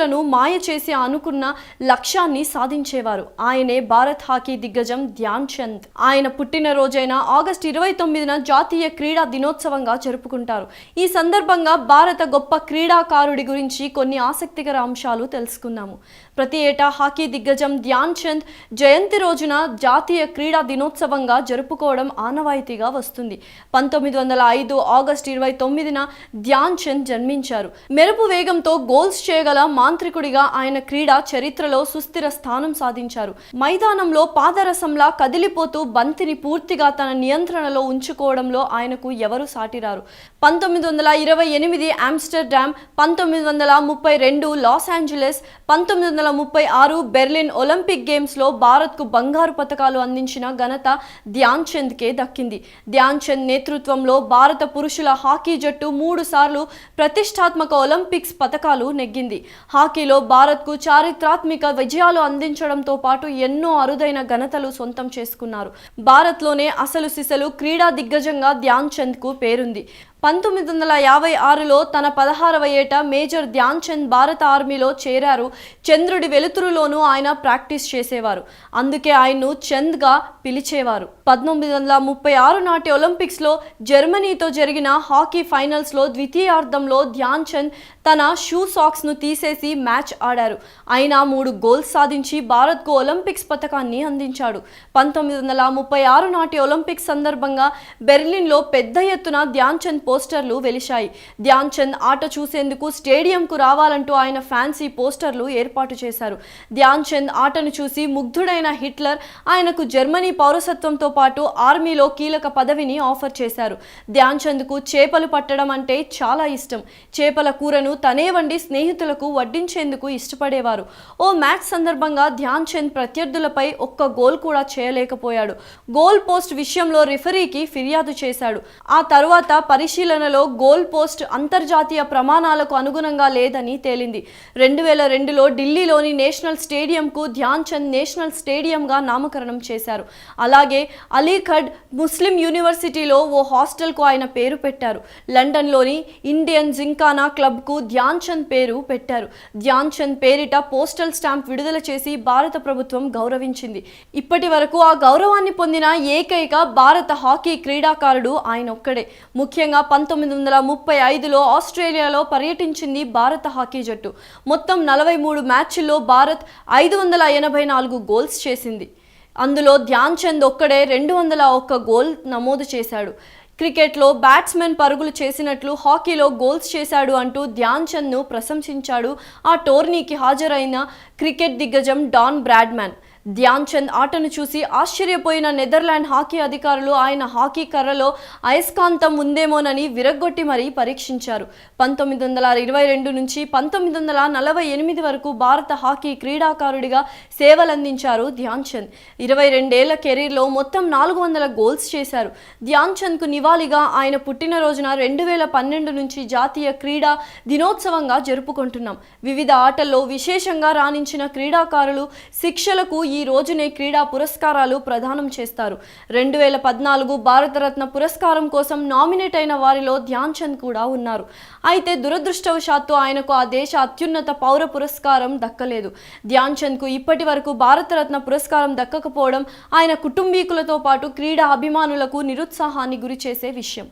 ప్రత్యర్థులను మాయ చేసి అనుకున్న లక్ష్యాన్ని సాధించేవారు. ఆయనే భారత్ హాకీ దిగ్గజం ధ్యాన్ చంద్. ఆయన పుట్టినరోజైన ఆగస్ట్ ఇరవై తొమ్మిదిన జాతీయ క్రీడా దినోత్సవంగా జరుపుకుంటారు. ఈ సందర్భంగా భారత గొప్ప క్రీడాకారుడి గురించి కొన్ని ఆసక్తికర అంశాలు తెలుసుకున్నాము ప్రతి ఏటా హాకీ దిగ్గజం ధ్యాన్ చంద్ జయంతి రోజున జాతీయ క్రీడా దినోత్సవంగా జరుపుకోవడం ఆనవాయితీగా వస్తుంది. పంతొమ్మిది వందల ఐదు ఆగస్ట్ ఇరవై తొమ్మిదిన ధ్యాన్ చంద్ జన్మించారు. మెరుపు వేగంతో గోల్స్ చేయగల మా మాంత్రికుడిగా ఆయన క్రీడా చరిత్రలో సుస్థిర స్థానం సాధించారు. మైదానంలో పాదరసంలా కదిలిపోతూ బంతిని పూర్తిగా తన నియంత్రణలో ఉంచుకోవడంలో ఆయనకు ఎవరు సాటిరారు? పంతొమ్మిది వందల ఇరవై ఎనిమిది ఆమ్స్టర్డామ్ పంతొమ్మిది వందల ముప్పై రెండు లాస్ ఏంజలస్ పంతొమ్మిది వందల ముప్పై ఆరు బెర్లిన్ ఒలింపిక్ గేమ్స్లో భారత్కు బంగారు పతకాలు అందించిన ఘనత ధ్యాన్ చంద్కే దక్కింది. ధ్యాన్ చంద్ నేతృత్వంలో భారత పురుషుల హాకీ జట్టు మూడు సార్లు ప్రతిష్టాత్మక ఒలింపిక్స్ పథకాలు నెగ్గింది. హాకీలో భారత్కు చారిత్రాత్మక విజయాలు అందించడంతో పాటు ఎన్నో అరుదైన ఘనతలు సొంతం చేసుకున్నారు. భారత్లోనే అసలు సిసలు క్రీడా దిగ్గజంగా ధ్యాన్ చంద్కు పేరుంది. పంతొమ్మిది వందల యాభై ఆరులో తన పదహారవ ఏట మేజర్ ధ్యాన్ చంద్ భారత ఆర్మీలో చేరారు. చంద్రుడి వెలుతురులోనూ ఆయన ప్రాక్టీస్ చేసేవారు. అందుకే ఆయన్ను చంద్గా పిలిచేవారు. పంతొమ్మిది వందల ముప్పై ఆరు నాటి ఒలింపిక్స్లో జర్మనీతో జరిగిన హాకీ ఫైనల్స్లో ద్వితీయార్థంలో ధ్యాన్ చంద్ తన షూ సాక్స్ను తీసేసి మ్యాచ్ ఆడారు. ఆయన మూడు గోల్స్ సాధించి భారత్కు ఒలింపిక్స్ పథకాన్ని అందించాడు. పంతొమ్మిది వందల ముప్పై ఆరు నాటి ఒలింపిక్స్ సందర్భంగా బెర్లిన్లో పెద్ద ఎత్తున ధ్యాన్ చంద్ పోస్టర్లు వెలిశాయి. ధ్యాన్ చంద్ ఆట చూసేందుకు స్టేడియంకు రావాలంటూ ఆయన ఫ్యాన్సీ పోస్టర్లు ఏర్పాటు చేశారు. ధ్యాన్ చంద్ ఆటను చూసి ముగ్ధుడైన హిట్లర్ ఆయనకు జర్మనీ పౌరసత్వంతో పాటు ఆర్మీలో కీలక పదవిని ఆఫర్ చేశారు. ధ్యాన్ చంద్కు చేపలు పట్టడం అంటే చాలా ఇష్టం. చేపల కూరను తనే వండి స్నేహితులకు వడ్డించేందుకు ఇష్టపడేవారు. ఓ మ్యాచ్ సందర్భంగా ధ్యాన్ చంద్ ప్రత్యర్థులపై ఒక్క గోల్ కూడా చేయలేకపోయాడు. గోల్ పోస్ట్ విషయంలో రిఫరీకి ఫిర్యాదు చేశాడు. ఆ తర్వాత పరిశీ పరిశీలనలో గోల్ పోస్ట్ అంతర్జాతీయ ప్రమాణాలకు అనుగుణంగా లేదని తేలింది. రెండు వేల రెండులో ఢిల్లీలోని నేషనల్ స్టేడియంకు ధ్యాన్ చంద్ నేషనల్ స్టేడియంగా నామకరణం చేశారు. అలాగే అలీఖడ్ ముస్లిం యూనివర్సిటీలో ఓ హాస్టల్కు ఆయన పేరు పెట్టారు. లండన్లోని ఇండియన్ జింకానా క్లబ్కు ధ్యాన్ చంద్ పేరు పెట్టారు. ధ్యాన్ చంద్ పేరిట పోస్టల్ స్టాంప్ విడుదల చేసి భారత ప్రభుత్వం గౌరవించింది. ఇప్పటి వరకు ఆ గౌరవాన్ని పొందిన ఏకైక భారత హాకీ క్రీడాకారుడు ఆయన ఒక్కడే. ముఖ్యంగా పంతొమ్మిది వందల ముప్పై ఐదులో ఆస్ట్రేలియాలో పర్యటించింది భారత హాకీ జట్టు. మొత్తం నలభై మూడు మ్యాచ్ల్లో భారత్ ఐదు వందల ఎనభై నాలుగు గోల్స్ చేసింది. అందులో ధ్యాన్ చంద్ ఒక్కడే రెండు వందల ఒక్క గోల్ నమోదు చేశాడు. క్రికెట్లో బ్యాట్స్మెన్ పరుగులు చేసినట్లు హాకీలో గోల్స్ చేశాడు అంటూ ధ్యాన్ చంద్ను ప్రశంసించాడు. ఆ టోర్నీకి హాజరైన క్రికెట్ దిగ్గజం డాన్ బ్రాడ్మ్యాన్. ధ్యాన్ చంద్ ఆటను చూసి ఆశ్చర్యపోయిన నెదర్లాండ్ హాకీ అధికారులు ఆయన హాకీ కర్రలో అయస్కాంతం ఉందేమోనని విరగ్గొట్టి మరీ పరీక్షించారు. పంతొమ్మిది వందల ఇరవై రెండు నుంచి పంతొమ్మిది వందల నలభై ఎనిమిది వరకు భారత హాకీ క్రీడాకారుడిగా సేవలందించారు ధ్యాన్ చంద్. ఇరవై రెండేళ్ళ కెరీర్లో మొత్తం నాలుగు వందల గోల్స్ చేశారు. ధ్యాన్ చంద్కు నివాళిగా ఆయన పుట్టినరోజున రెండు వేల పన్నెండు నుంచి జాతీయ క్రీడా దినోత్సవంగా జరుపుకుంటున్నాం. వివిధ ఆటల్లో విశేషంగా రాణించిన క్రీడాకారులు శిక్షలకు ఈ రోజునే క్రీడా పురస్కారాలు ప్రదానం చేస్తారు. రెండు వేల పద్నాలుగు భారతరత్న పురస్కారం కోసం నామినేట్ అయిన వారిలో ధ్యాన్ చంద్ కూడా ఉన్నారు. అయితే దురదృష్టవశాత్తు ఆయనకు ఆ దేశ అత్యున్నత పౌర పురస్కారం దక్కలేదు. ధ్యాన్ చంద్కు ఇప్పటి వరకు భారతరత్న పురస్కారం దక్కకపోవడం ఆయన కుటుంబీకులతో పాటు క్రీడా అభిమానులకు నిరుత్సాహాన్ని గురిచేసే విషయం.